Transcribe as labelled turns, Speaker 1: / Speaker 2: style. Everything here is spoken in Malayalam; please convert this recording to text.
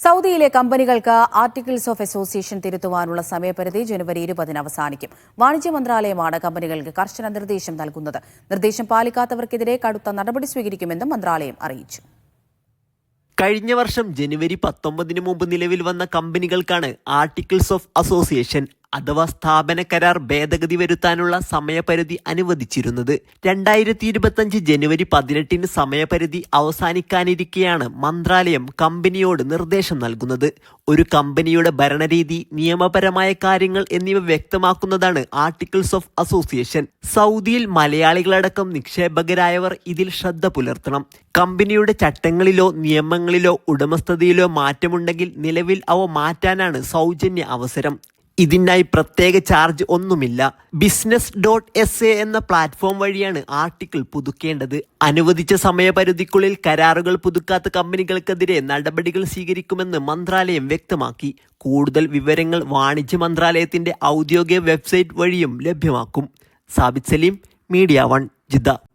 Speaker 1: സൗദിയിലെ കമ്പനികൾക്ക് ആർട്ടിക്കിൾസ് ഓഫ് അസോസിയേഷൻ തിരുത്തുവാനുള്ള സമയപരിധി ജനുവരി ഇരുപതിന് അവസാനിക്കും. വാണിജ്യ മന്ത്രാലയമാണ് കമ്പനികൾക്ക് കർശന നിർദ്ദേശം നൽകുന്നത്. നിർദ്ദേശം പാലിക്കാത്തവർക്കെതിരെ കടുത്ത നടപടി സ്വീകരിക്കുമെന്നും മന്ത്രാലയം അറിയിച്ചു.
Speaker 2: കഴിഞ്ഞ വർഷം ജനുവരി പത്തൊമ്പതിന് മുമ്പ് നിലവിൽ വന്ന കമ്പനികൾക്കാണ് ആർട്ടിക്കിൾസ് ഓഫ് അസോസിയേഷൻ അഥവാ സ്ഥാപന കരാർ ഭേദഗതി വരുത്താനുള്ള സമയപരിധി അനുവദിച്ചിരുന്നത്. രണ്ടായിരത്തി ഇരുപത്തഞ്ച് ജനുവരി പതിനെട്ടിന് സമയപരിധി അവസാനിക്കാനിരിക്കെയാണ് മന്ത്രാലയം കമ്പനിയോട് നിർദ്ദേശം നൽകുന്നത്. ഒരു കമ്പനിയുടെ ഭരണരീതി നിയമപരമായ കാര്യങ്ങൾ എന്നിവ വ്യക്തമാക്കുന്നതാണ് ആർട്ടിക്കിൾസ് ഓഫ് അസോസിയേഷൻ. സൗദിയിൽ മലയാളികളടക്കം നിക്ഷേപകരായവർ ഇതിൽ ശ്രദ്ധ പുലർത്തണം. കമ്പനിയുടെ ചട്ടങ്ങളിലോ നിയമങ്ങളിലോ ഉടമസ്ഥതയിലോ മാറ്റമുണ്ടെങ്കിൽ നിലവിൽ അവ മാറ്റാനാണ് സൗജന്യ അവസരം. ഇതിനായി പ്രത്യേക ചാർജ് ഒന്നുമില്ല. ബിസിനസ് ഡോട്ട് എസ് എ എന്ന പ്ലാറ്റ്ഫോം വഴിയാണ് ആർട്ടിക്കിൾ പുതുക്കേണ്ടത്. അനുവദിച്ച സമയപരിധിക്കുള്ളിൽ കരാറുകൾ പുതുക്കാത്ത കമ്പനികൾക്കെതിരെ നടപടികൾ സ്വീകരിക്കുമെന്ന് മന്ത്രാലയം വ്യക്തമാക്കി. കൂടുതൽ വിവരങ്ങൾ വാണിജ്യ മന്ത്രാലയത്തിന്റെ ഔദ്യോഗിക വെബ്സൈറ്റ് വഴിയും ലഭ്യമാക്കും. Sabith Salim media one Jeddah.